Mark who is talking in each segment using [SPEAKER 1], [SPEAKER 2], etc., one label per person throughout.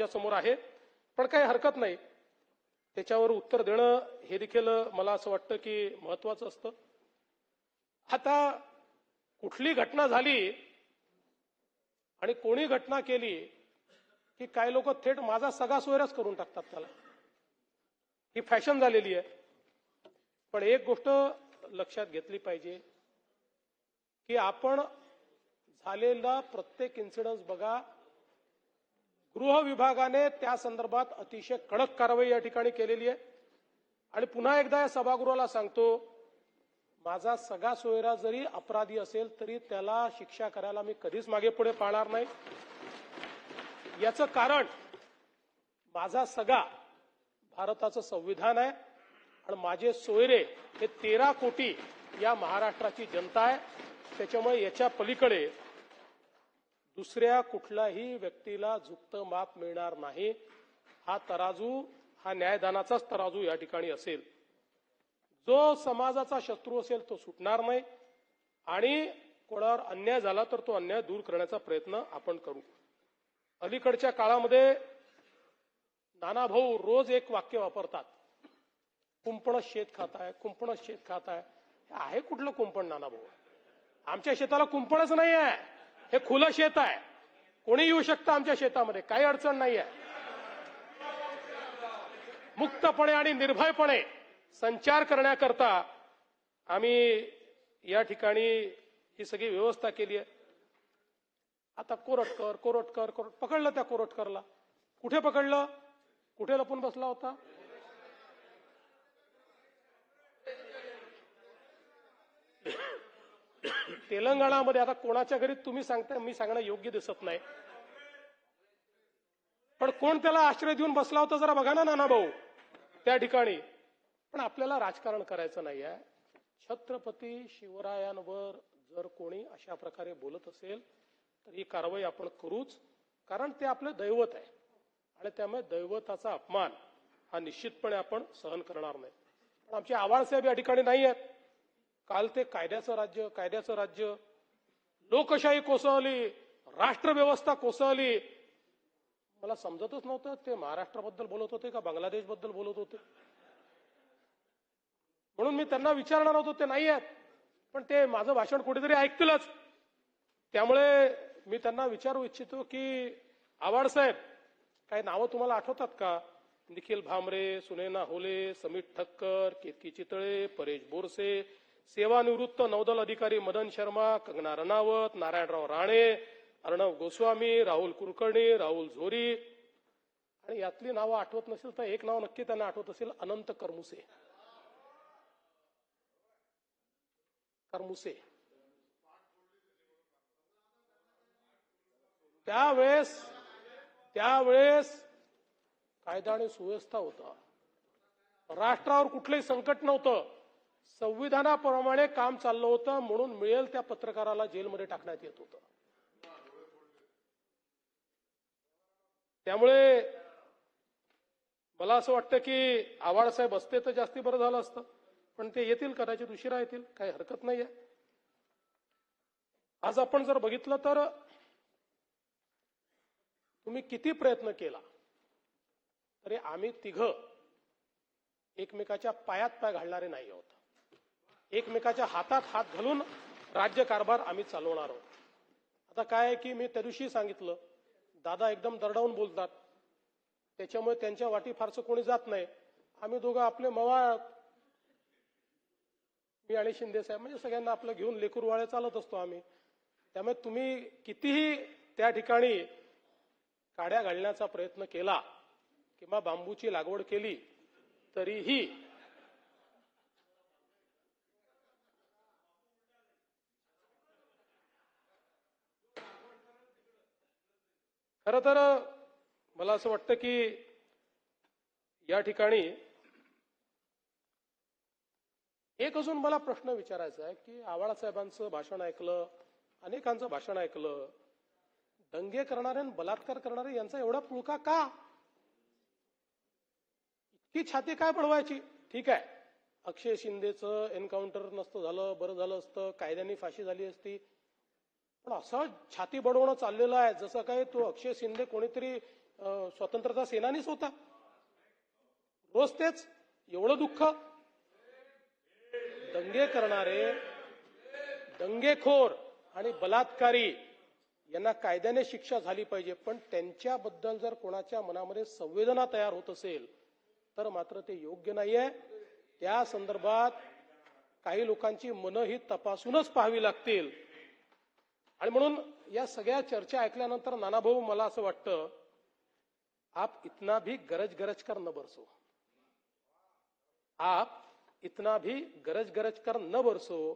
[SPEAKER 1] माझ्यासमोर आहे. पण काही हरकत नाही. त्याच्यावर उत्तर देणं हे देखील मला असं वाटतं की महत्वाचं असतं. आता कुठली घटना झाली आणि कोणी घटना केली की काही लोक थेट माझा सगळा सोयराच करून टाकतात त्याला. ही फॅशन झालेली आहे. पण एक गोष्ट लक्षात घेतली पाहिजे की आपण झालेला प्रत्येक इन्सिडन्स बघा. गृह विभागाने त्या संदर्भात अतिशय कडक कारवाई या ठिकाणी केलेली आहे. आणि पुन्हा एकदा या सभागृहाला सांगतो माझा सगळा सोयरा जरी अपराधी असेल तरी त्याला शिक्षा करायला मी कधीच मागे पुढे पाळणार नाही. याचं कारण माझा सगळा भारताचं संविधान आहे आणि माझे सोयरे हे तेरा कोटी या महाराष्ट्राची जनता आहे. त्याच्यामुळे याच्या पलीकडे दुसऱ्या कुठल्याही व्यक्तीला झुकतं माप मिळणार नाही. हा तराजू हा न्यायदानाचाच तराजू या ठिकाणी असेल. जो समाजाचा शत्रू असेल तो सुटणार नाही आणि कोणावर अन्याय झाला तर तो अन्याय दूर करण्याचा प्रयत्न आपण करू. अलीकडच्या काळामध्ये नाना भाऊ रोज एक वाक्य वापरतात. कुंपण शेत खात आहे कुंपण शेत खात आहे हे आहे कुठलं कुंपण नाना भाऊ? आमच्या शेताला कुंपणच नाही आहे हे खुलं शेत आहे. कोणी येऊ शकतं आमच्या शेतामध्ये? काही अडचण नाही आहे मुक्तपणे आणि निर्भयपणे संचार करण्याकरता आम्ही या ठिकाणी ही सगळी व्यवस्था केली आहे. आता कोरटकर कोरटकर कोरट पकडलं त्या कोरटकरला. कुठे पकडलं? कुठे लपून बसला होता? तेलंगणामध्ये आता कोणाच्या घरी तुम्ही सांगताय मी सांगणं योग्य दिसत नाही. पण कोण त्याला आश्रय देऊन बसला होता जरा बघा ना नाना भाऊ त्या ठिकाणी. पण आपल्याला राजकारण करायचं नाही आहे. छत्रपती शिवरायांवर जर कोणी अशा प्रकारे बोलत असेल तर ही कारवाई आपण करूच कारण ते आपलं दैवत आहे. आणि त्यामुळे दैवताचा अपमान हा निश्चितपणे आपण सहन करणार नाही. पण आमचे आवाळसाहेब या ठिकाणी नाही आहेत. काल ते कायद्याचं राज्य कायद्याचं राज्य. लोकशाही कोसळली राष्ट्रव्यवस्था कोसळली. मला समजतच नव्हतं ते महाराष्ट्राबद्दल बोलत होते का बांगलादेशबद्दल बोलत होते? म्हणून मी त्यांना विचारणार होतो ते नाही आहेत. पण ते माझं भाषण कुठेतरी ऐकतीलच. त्यामुळे मी त्यांना विचारू इच्छितो की आवाड साहेब काही नावं तुम्हाला आठवतात का? निखिल भामरे सुनेना होले समीर ठक्कर केतकी चितळे परेश बोरसे सेवानिवृत्त नौदल अधिकारी मदन शर्मा कंगना रनावत नारायणराव राणे अर्णव गोस्वामी राहुल कुलकर्णी राहुल झोरी. आणि यातली नावं आठवत नसेल तर एक नाव नक्की त्यांना आठवत असेल अनंत करमुसे. करमुसे. त्यावेळेस त्यावेळेस कायदा आणि सुव्यवस्था होता. राष्ट्रावर कुठलंही संकट नव्हतं. संविधानाप्रमाणे काम चाललं होतं म्हणून मिळेल त्या पत्रकाराला जेलमध्ये टाकण्यात येत होतं. त्यामुळे मला असं वाटतं की आव्हाडसाहेब असते तर जास्ती बरं झालं असतं पण ते येतील कदाचित उशिरा येतील काही हरकत नाहीये. आज आपण जर बघितलं तर तुम्ही किती प्रयत्न केला तरी आम्ही तिघ एकमेकाच्या पायात पाय घालणारे नाही आहोत. एकमेकाच्या हातात हात घालून राज्य कारभार आम्ही चालवणार आहोत. आता काय आहे की मी त्या दिवशी सांगितलं दादा एकदम दरडावून बोलतात. त्याच्यामुळे त्यांच्या वाटी फारसं कोणी जात नाही. आम्ही दोघं आपले मवाळ मी आणि शिंदे साहेब म्हणजे सगळ्यांना आपलं घेऊन लेकरवाळे चालत असतो आम्ही. त्यामुळे तुम्ही कितीही त्या ठिकाणी काड्या घालण्याचा प्रयत्न केला किंवा बांबूची लागवड केली तरीही खर तर मला असं वाटतं की या ठिकाणी एक अजून मला प्रश्न विचारायचा आहे की आवाळा साहेबांचं भाषण ऐकलं अनेकांचं भाषण ऐकलं दंगे करणारे आणि बलात्कार करणारे यांचा एवढा पुळका का? इतकी छाती काय पडवायची? ठीक आहे. अक्षय शिंदेचं एन्काउंटर नसतं झालं बरं झालं असतं कायद्याने फाशी झाली असती. पण असं छाती बडवणं चाललेलं आहे जसं काय तो अक्षय शिंदे कोणीतरी स्वतंत्रता सेनानीच होता. रोज तेच एवढं दुःख. दंगे करणारे दंगेखोर आणि बलात्कारी यांना कायद्याने शिक्षा झाली पाहिजे पण त्यांच्याबद्दल जर कोणाच्या मनामध्ये संवेदना तयार होत असेल तर मात्र ते योग्य नाहीये. त्या संदर्भात काही लोकांची मनं ही तपासूनच पाहावी लागतील. आणि म्हणून या सगळ्या चर्चा ऐकल्यानंतर नानाभाऊ, मला असं वाटतं, आप इतना भी गरज गरज कर न बरसो. आप इतना भी गरज गरज कर न बरसो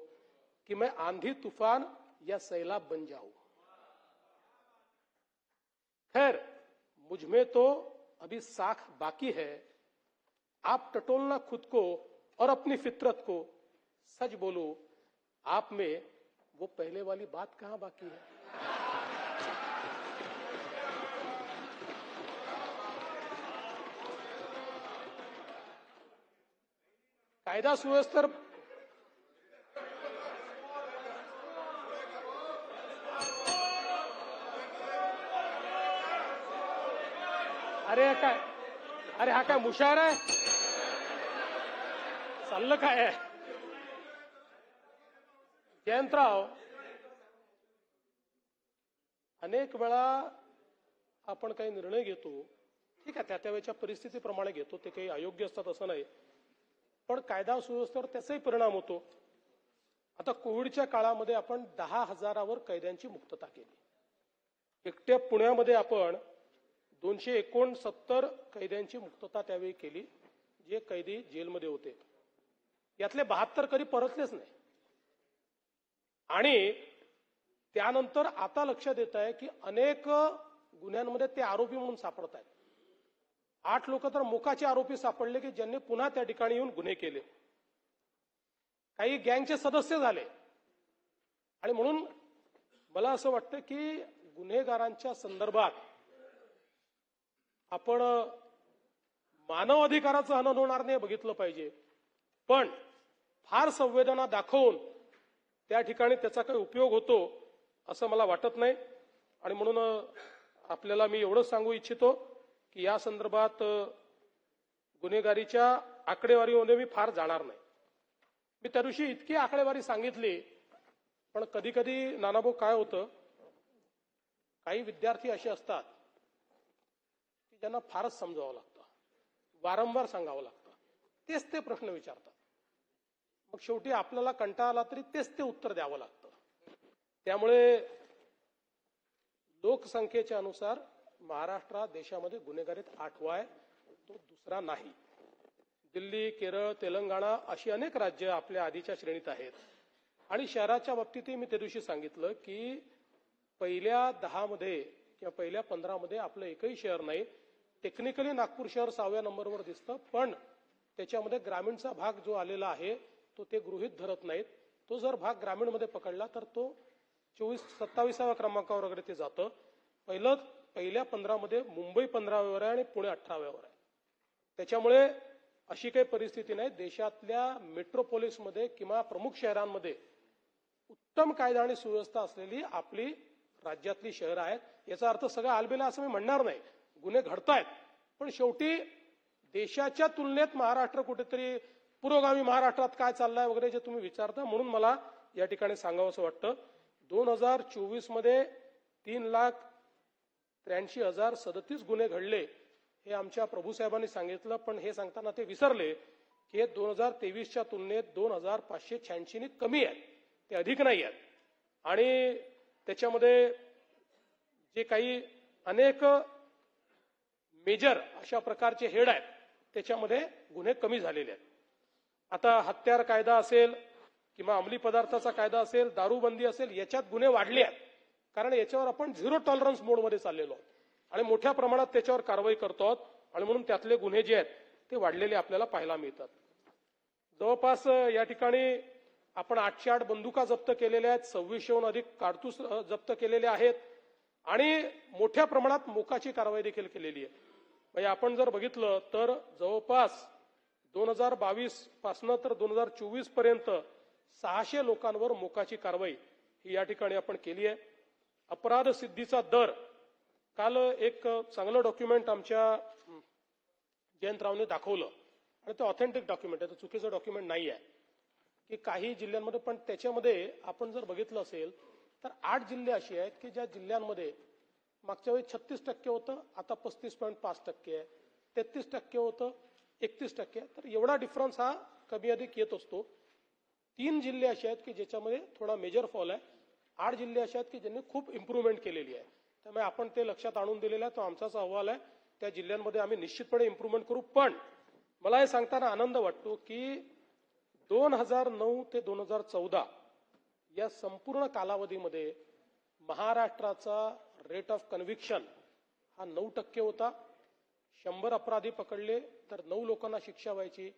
[SPEAKER 1] कि मैं आंधी तूफ़ान या सैलाब बन जाऊँ। खैर, मुझमें तो अभी साख बाकी है। आप टटोलना खुद को और अपनी फितरत को, सच बोलो, आप में वो पहले वाली बात कहाँ बाकी है? कायदा सुव्यवस्थेवर अरे काय अरे हा काय मुशार आहे चाललं काय आहे जयंतराव अनेक वेळा आपण काही निर्णय घेतो ठीक आहे त्या त्यावेळेच्या परिस्थितीप्रमाणे घेतो. ते काही अयोग्य असतात असं नाही. पण कायदा सुव्यवस्थेवर त्याचाही परिणाम होतो. आता कोविडच्या काळामध्ये आपण दहा हजारावर कैद्यांची मुक्तता केली. एकट्या पुण्यामध्ये आपण दोनशे एकोणसत्तर कैद्यांची मुक्तता त्यावेळी केली जे कैदी जेलमध्ये होते. यातले बहात्तर कधी परतलेच नाही. आणि त्यानंतर आता लक्षात येत आहे की अनेक गुन्ह्यांमध्ये ते आरोपी म्हणून सापडत आहेत. आठ लोक तर मुखाचे आरोपी सापडले की ज्यांनी पुन्हा त्या ठिकाणी येऊन गुन्हे केले. काही गँगचे सदस्य झाले. आणि म्हणून मला असं वाटतं की गुन्हेगारांच्या संदर्भात आपण मानव अधिकाराचं हनन होणार नाही बघितलं पाहिजे. पण फार संवेदना दाखवून त्या ठिकाणी त्याचा काही उपयोग होतो असं मला वाटत नाही. आणि म्हणून आपल्याला मी एवढंच सांगू इच्छितो की या संदर्भात गुन्हेगारीच्या आकडेवारीमध्ये मी फार जाणार नाही. मी त्या दिवशी इतकी आकडेवारी सांगितली पण कधी कधी नानाभाऊ काय होतं काही विद्यार्थी असे असतात की ज्यांना फारच समजावं लागतं वारंवार सांगावं लागतं तेच ते प्रश्न विचारतात. मग शेवटी आपल्याला कंटाळा आला तरी तेच ते उत्तर द्यावं लागतं. त्यामुळे लोकसंख्येच्या अनुसार महाराष्ट्र देशामध्ये गुन्हेगारीत आठवा आहे तो दुसरा नाही. दिल्ली केरळ तेलंगणा अशी अनेक राज्य आपल्या आधीच्या श्रेणीत आहेत. आणि शहराच्या बाबतीतही मी त्या दिवशी सांगितलं की पहिल्या दहामध्ये किंवा पहिल्या पंधरामध्ये आपलं एकही शहर नाही. टेक्निकली नागपूर शहर सहाव्या नंबरवर दिसतं पण त्याच्यामध्ये ग्रामीणचा भाग जो आलेला आहे तो ते गृहित धरत नाहीत. तो जर भाग ग्रामीणमध्ये पकडला तर तो चोवीस सत्तावीसाव्या क्रमांकावर वगैरे ते जातं. पहिलं पहिल्या पंधरामध्ये मुंबई पंधराव्यावर आहे आणि पुणे अठराव्यावर आहे. त्याच्यामुळे अशी काही परिस्थिती नाही. देशातल्या मेट्रोपोलिसमध्ये किंवा प्रमुख शहरांमध्ये उत्तम कायदा आणि सुव्यवस्था असलेली आपली राज्यातली शहरं आहेत. याचा अर्थ सगळं आलबेला असं मी म्हणणार नाही. गुन्हे घडतायत. पण शेवटी देशाच्या तुलनेत महाराष्ट्र कुठेतरी पुरोगामी महाराष्ट्रात काय चाललंय वगैरे जे तुम्ही विचारता म्हणून मला या ठिकाणी सांगावं असं वाटतं. दोन हजार चोवीसमध्ये तीन लाख त्र्याऐंशी हजार सदतीस गुन्हे घडले हे आमच्या प्रभूसाहेबांनी सांगितलं पण हे सांगताना ते विसरले की हे दोन हजार तेवीसच्या तुलनेत दोन हजार पाचशे शहाऐंशीनी कमी आहेत. ते अधिक नाही आहेत. आणि त्याच्यामध्ये जे काही अनेक मेजर अशा प्रकारचे हेड आहेत त्याच्यामध्ये गुन्हे कमी झालेले आहेत. आता हत्यार कायदा असेल किंवा अंमली पदार्थाचा कायदा असेल दारूबंदी असेल याच्यात गुन्हे वाढले आहेत. कारण याच्यावर आपण झिरो टॉलरन्स मोडमध्ये चाललेलो आहोत. आणि मोठ्या प्रमाणात त्याच्यावर कारवाई करतो आहोत. आणि म्हणून त्यातले गुन्हे जे आहेत ते वाढलेले आपल्याला पाहायला मिळतात. जवळपास या ठिकाणी आपण आठशे आठ बंदुका जप्त केलेल्या आहेत. सव्वीसशेहून अधिक कारतूस जप्त केलेले आहेत. आणि मोठ्या प्रमाणात मोकाची कारवाई देखील केलेली आहे. म्हणजे आपण जर बघितलं तर जवळपास दोन हजार बावीस पासनं तर दोन हजार चोवीसपर्यंत सहाशे लोकांवर मोकाची कारवाई ही या ठिकाणी आपण केली आहे. अपराध सिद्धीचा दर काल एक चांगलं डॉक्युमेंट आमच्या जयंतरावने दाखवलं. आणि ते ऑथेंटिक डॉक्युमेंट आहे ते चुकीचं डॉक्युमेंट नाही आहे. की काही जिल्ह्यांमध्ये पण त्याच्यामध्ये आपण जर बघितलं असेल तर आठ जिल्हे असे आहेत की ज्या जिल्ह्यांमध्ये मागच्या वेळी छत्तीस टक्के होतं आता पस्तीस पॉईंट पाच टक्के आहे. तेहतीस टक्के होतं एकतीस टक्के. तर एवढा डिफरन्स हा कमी अधिक येत असतो. तीन जिल्हे असे आहेत की ज्याच्यामध्ये थोडा मेजर फॉल आहे. आठ जिल्हे असे आहेत की ज्यांनी खूप इम्प्रूव्हमेंट केलेली आहे. त्यामुळे आपण ते लक्षात आणून दिलेला आहे. तो आमचाच अहवाल आहे. त्या जिल्ह्यांमध्ये आम्ही निश्चितपणे इम्प्रूव्हमेंट करू. पण मला हे सांगताना आनंद वाटतो की दोन हजार नऊ ते दोन हजार चौदा या संपूर्ण कालावधीमध्ये महाराष्ट्राचा रेट ऑफ कन्व्हिक्शन हा नऊ टक्के होता. शंभर अपराधी पकडले. तर नऊ लोकांना शिक्षा व्हायची.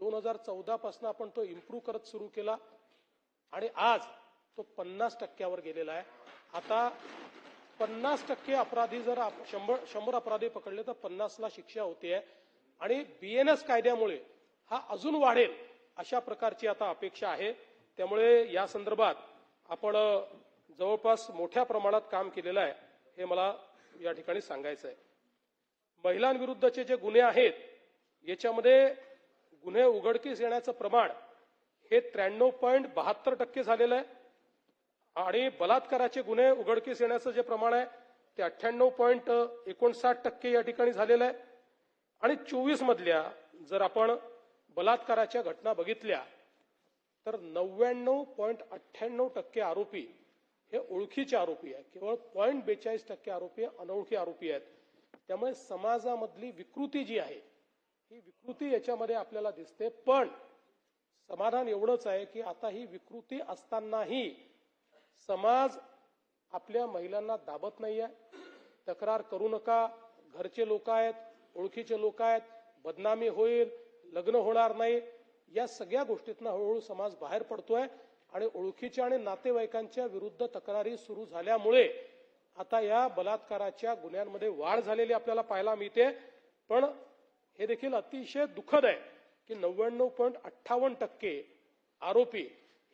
[SPEAKER 1] दोन हजार चौदापासून आपण तो इम्प्रूव्ह करत सुरू केला. आणि आज तो पन्नास टक्क्यावर गेलेला आहे. आता पन्नास टक्के अपराधी जर शंभर शंभर अपराधी पकडले तर पन्नासला शिक्षा होते आणि बीएनएस कायद्यामुळे हा अजून वाढेल अशा प्रकारची आता अपेक्षा आहे. त्यामुळे या संदर्भात आपण जवळपास मोठ्या प्रमाणात काम केलेलं आहे हे मला या ठिकाणी सांगायचं आहे महिलांविरुद्धचे जे गुन्हे आहेत याच्यामध्ये गुन्हे उघडकीस येण्याचं प्रमाण हे त्र्याण्णव पॉईंट बहात्तर टक्के झालेलं आहे. आणि बलात्काराचे गुन्हे उघडकीस येण्याचं जे प्रमाण आहे ते अठ्ठ्याण्णव पॉईंट एकोणसाठ टक्के या ठिकाणी झालेलं आहे. आणि चोवीस मधल्या जर आपण बलात्काराच्या घटना बघितल्या तर नव्याण्णव पॉईंट अठ्ठ्याण्णव टक्के आरोपी हे ओळखीचे आरोपी आहेत. केवळ पॉईंट बेचाळीस टक्के आरोपी अनोळखी आरोपी आहेत. त्यामुळे समाजामधली विकृती जी आहे ही विकृती याच्यामध्ये आपल्याला दिसते. पण समाधान एवढंच आहे की आता ही विकृती असतानाही समाज आपल्या महिलांना दाबत नाहीये. तक्रार करू नका. घरचे लोक आहेत ओळखीचे लोक आहेत बदनामी होईल लग्न होणार नाही. या सगळ्या गोष्टीतनं हळूहळू समाज बाहेर पडतोय आणि ओळखीच्या आणि नातेवाईकांच्या विरुद्ध तक्रारी सुरू झाल्यामुळे आता या बलात्काराच्या गुन्ह्यांमध्ये वाढ झालेली आपल्याला पाहायला मिळते. पण हे देखील अतिशय दुःखद आहे की नव्याण्णव पॉईंट अठ्ठावन्न टक्के आरोपी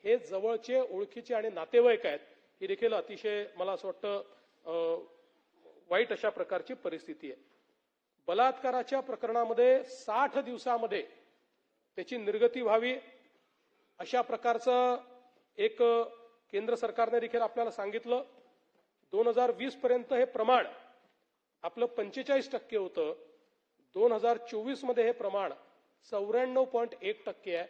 [SPEAKER 1] हे जवळचे ओळखीचे आणि नातेवाईक आहेत. ही देखील अतिशय मला असं वाटतं वाईट अशा प्रकारची परिस्थिती आहे. बलात्काराच्या प्रकरणामध्ये साठ दिवसामध्ये त्याची निर्गती व्हावी अशा प्रकारचं एक केंद्र सरकारने देखील आपल्याला सांगितलं. दोन हजार वीस पर्यंत हे प्रमाण आपलं पंचेचाळीस टक्के होतं. दोन हजार चोवीसमध्ये हे प्रमाण चौऱ्याण्णव पॉईंट एक टक्के आहे.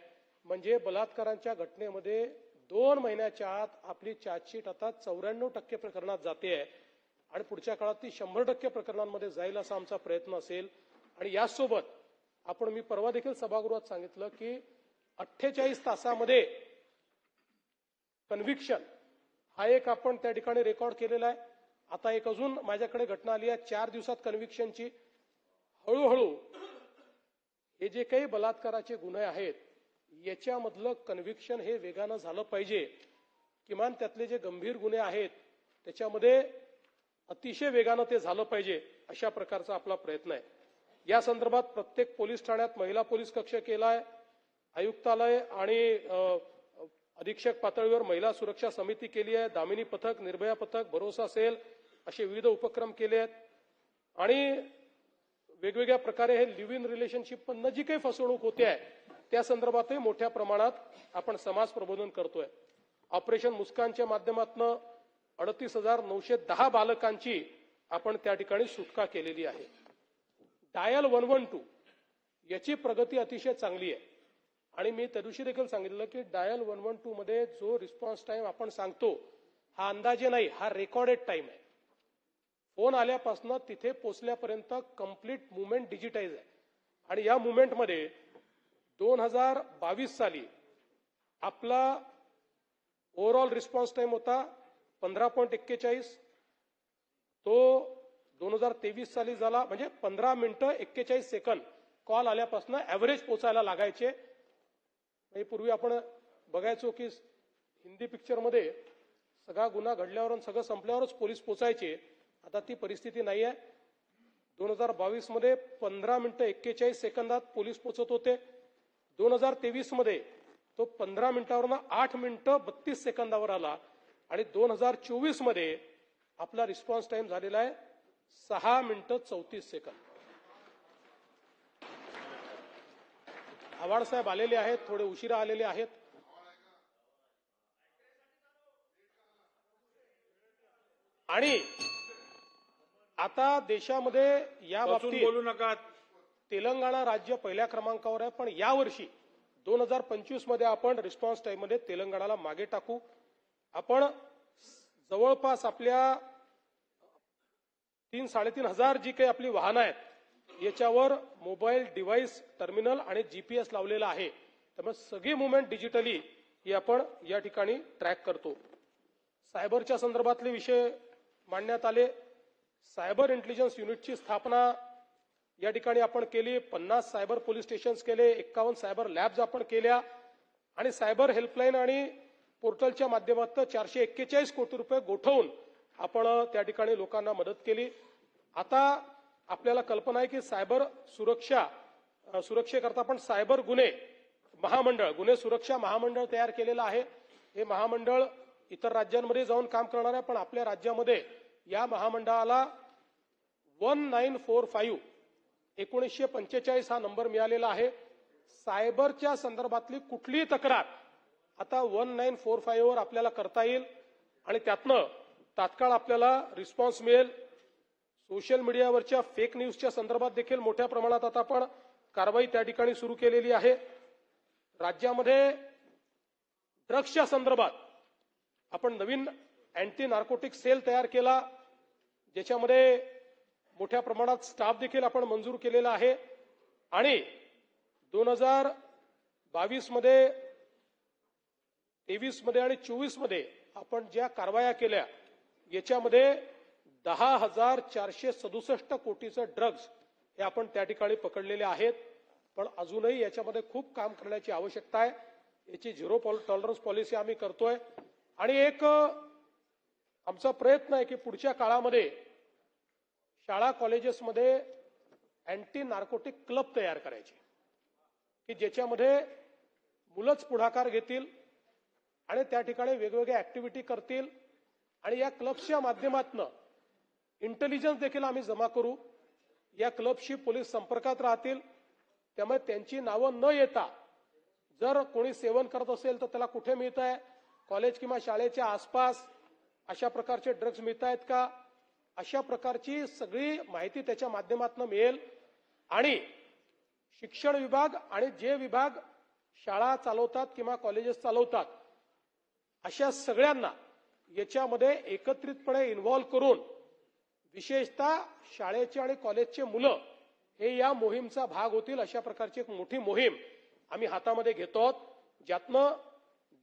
[SPEAKER 1] म्हणजे बलात्कारांच्या घटनेमध्ये दोन महिन्याच्या आत आपली चार्जशीट आता चौऱ्याण्णव टक्के प्रकरणात जाते आहे. आणि पुढच्या काळात ती शंभर टक्के प्रकरणांमध्ये जाईल असा आमचा प्रयत्न असेल. आणि यासोबत आपण मी परवा देखील सभागृहात सांगितलं की अठ्ठेचाळीस तासामध्ये कन्व्हिक्शन हा एक आपण त्या ठिकाणी रेकॉर्ड केलेला आहे. आता एक अजून माझ्याकडे घटना आली आहे. चार दिवसात कन्व्हिक्शनची हळूहळू हे जे काही बलात्काराचे गुन्हे आहेत याच्यामधलं कन्व्हिक्शन हे वेगानं झालं पाहिजे. किमान त्यातले जे गंभीर गुन्हे आहेत त्याच्यामध्ये अतिशय वेगानं ते झालं पाहिजे अशा प्रकारचा आपला प्रयत्न आहे. या संदर्भात प्रत्येक पोलीस ठाण्यात महिला पोलीस कक्ष केलाय आयुक्तालय आणि अधीक्षक पातळीवर महिला सुरक्षा समिती केली आहे. दामिनी पथक निर्भया पथक भरोसा सेल असे विविध उपक्रम केले आहेत. आणि वेगवेगळ्या प्रकारे हे लिव्ह इन रिलेशनशिप पण जी काही फसवणूक होते आहे. त्या संदर्भातही मोठ्या प्रमाणात आपण समाज प्रबोधन करतोय. ऑपरेशन मुस्कानच्या माध्यमातून अडतीस हजार नऊशे दहा बालकांची आपण त्या ठिकाणी सुटका केलेली आहे. डायल वन वन टू याची प्रगती अतिशय चांगली आहे. आणि मी त्या दिवशी देखील सांगितलं की डायल वन वन टू मध्ये जो रिस्पॉन्स टाइम आपण सांगतो हा अंदाजे नाही हा रेकॉर्डेड टाइम आहे. फोन आल्यापासून तिथे पोचल्यापर्यंत कंप्लीट मुवमेंट डिजिटाईज आहे. आणि या मुवमेंटमध्ये दोन हजार बावीस साली आपला ओव्हरऑल रिस्पॉन्स टाइम होता पंधरा पॉईंट एक्केचाळीस. तो दोन हजार तेवीस साली झाला म्हणजे पंधरा मिनिटं एक्केचाळीस सेकंद कॉल आल्यापासून ऍव्हरेज पोचायला लागायचे. म्हणजे पूर्वी आपण बघायचो की हिंदी पिक्चरमध्ये सगळा गुन्हा घडल्यावर आणि सगळं संपल्यावरच पोलीस पोचायचे. आता ती परिस्थिती नाही आहे दोन हजार बावीसमध्ये पंधरा मिनिटं एक्केचाळीस सेकंदात पोलीस पोचत होते. दोन हजार तेवीसमध्ये तो पंधरा मिनिटावरनं आठ मिनिटं बत्तीस सेकंदावर आला. आणि दोन हजार चोवीसमध्ये आपला रिस्पॉन्स टाइम झालेला आहे सहा मिनिटं चौतीस सेकंद. आव्हाड साहेब आलेले आहेत थोडे उशिरा आलेले आहेत. आणि आता देशामध्ये या बाबतीत
[SPEAKER 2] बोलू नका.
[SPEAKER 1] तेलंगणा राज्य पहिल्या क्रमांकावर आहे पण यावर्षी दोन हजार पंचवीसमध्ये आपण रिस्पॉन्स टाइममध्ये तेलंगणाला मागे टाकू. आपण जवळपास आपल्या तीन साडेतीन हजार जी काही आपली वाहनं आहेत याच्यावर मोबाईल डिव्हाइस टर्मिनल आणि जीपीएस लावलेला आहे. त्यामुळे सगळी मुवमेंट डिजिटली ही आपण या ठिकाणी ट्रॅक करतो. सायबरच्या संदर्भातले विषय मांडण्यात आले. सायबर इंटेलिजन्स युनिटची स्थापना या ठिकाणी आपण केली. पन्नास सायबर पोलीस स्टेशन्स केले. एक्कावन्न सायबर लॅब्स आपण केल्या. आणि सायबर हेल्पलाईन आणि पोर्टलच्या माध्यमातून चारशे एक्केचाळीस कोटी रुपये गोठवून आपण त्या ठिकाणी लोकांना मदत केली. आता आपल्याला कल्पना आहे की सायबर सुरक्षा सुरक्षेकरता आपण सायबर गुन्हे महामंडळ गुन्हे सुरक्षा महामंडळ तयार केलेलं आहे. हे महामंडळ इतर राज्यांमध्ये जाऊन काम करणार आहे पण आपल्या राज्यामध्ये या महामंडळाला वन नाईन फोर फाईव्ह एकोणीसशे पंचेचाळीस हा नंबर मिळालेला आहे. सायबरच्या संदर्भातली कुठलीही तक्रार आता वन नाईन फोर फाईव्हवर आपल्याला करता येईल आणि त्यातनं तात्काळ आपल्याला रिस्पॉन्स मिळेल. सोशल मीडियावरच्या फेक न्यूजच्या संदर्भात देखील मोठ्या प्रमाणात आता आपण कारवाई त्या ठिकाणी सुरू केलेली आहे. राज्यामध्ये ड्रग्सच्या संदर्भात आपण नवीन अँटी नार्कोटिक सेल तयार केला ज्याच्यामध्ये मोठ्या प्रमाणात स्टाफ देखील आपण मंजूर केलेला आहे. आणि दोन हजार बावीसमध्ये तेवीसमध्ये आणि चोवीसमध्ये आपण ज्या कारवाया केल्या याच्यामध्ये दहा हजार चारशे सदुसष्ट कोटीचं ड्रग्ज हे आपण त्या ठिकाणी पकडलेले आहेत. पण अजूनही याच्यामध्ये खूप काम करण्याची आवश्यकता आहे. याची झिरो टॉलरन्स पॉलिसी आम्ही करतोय. आणि एक आमचा प्रयत्न आहे की पुढच्या काळामध्ये शाळा कॉलेजेसमध्ये अँटी नार्कोटिक क्लब तयार करायचे. की ज्याच्यामध्ये मुलंच पुढाकार घेतील आणि त्या ठिकाणी वेगवेगळ्या ऍक्टिव्हिटी करतील. आणि या क्लब्सच्या माध्यमातून इंटेलिजन्स देखील आम्ही जमा करू. या क्लबशी पोलीस संपर्कात राहतील. त्यामुळे त्यांची नावं न येता जर कोणी सेवन करत असेल तर त्याला कुठे मिळत आहे? कॉलेज किंवा शाळेच्या आसपास अशा प्रकारचे ड्रग्ज मिळत आहेत का? अशा प्रकारची सगळी माहिती त्याच्या माध्यमातून मिळेल. आणि शिक्षण विभाग आणि जे विभाग शाळा चालवतात किंवा कॉलेजेस चालवतात अशा सगळ्यांना याच्यामध्ये एकत्रितपणे इन्व्हॉल्व्ह करून विशेषतः शाळेचे आणि कॉलेजचे मुलं हे या मोहीमचा भाग होतील अशा प्रकारची एक मोठी मोहीम आम्ही हातामध्ये घेतो आहोत. ज्यातनं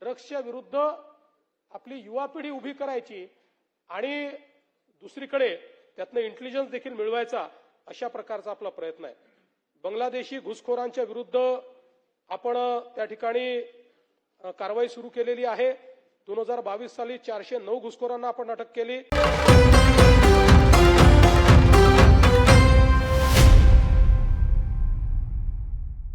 [SPEAKER 1] ड्रग्सच्या विरुद्ध आपली युवा पिढी उभी करायची आणि दुसरीकडे त्यातनं इंटेलिजन्स देखील मिळवायचा अशा प्रकारचा आपला प्रयत्न आहे. बांगलादेशी घुसखोरांच्या विरुद्ध आपण त्या ठिकाणी कारवाई सुरू केलेली आहे. दोन हजार बावीस साली चारशे नऊ घुसखोरांना आपण अटक केली.